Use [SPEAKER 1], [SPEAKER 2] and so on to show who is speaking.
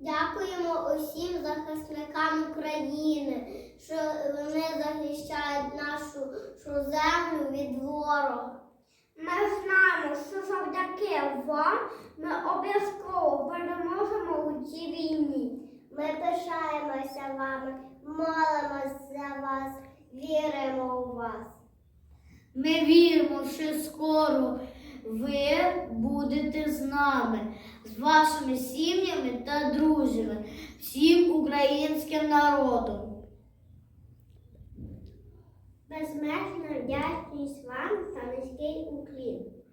[SPEAKER 1] Дякуємо усім захисникам України, що вони захищають нашу землю від ворога. Ми знаємо, що завдяки вам ми обов'язково переможемо у цій війні. Ми пишаємося вами, молимося за вас, віримо у вас.
[SPEAKER 2] Ми віримо, що скоро ви будете з нами, з вашими сім'ями та друзями, всім українським народом.
[SPEAKER 1] Безмежна вдячність вам та низький уклін.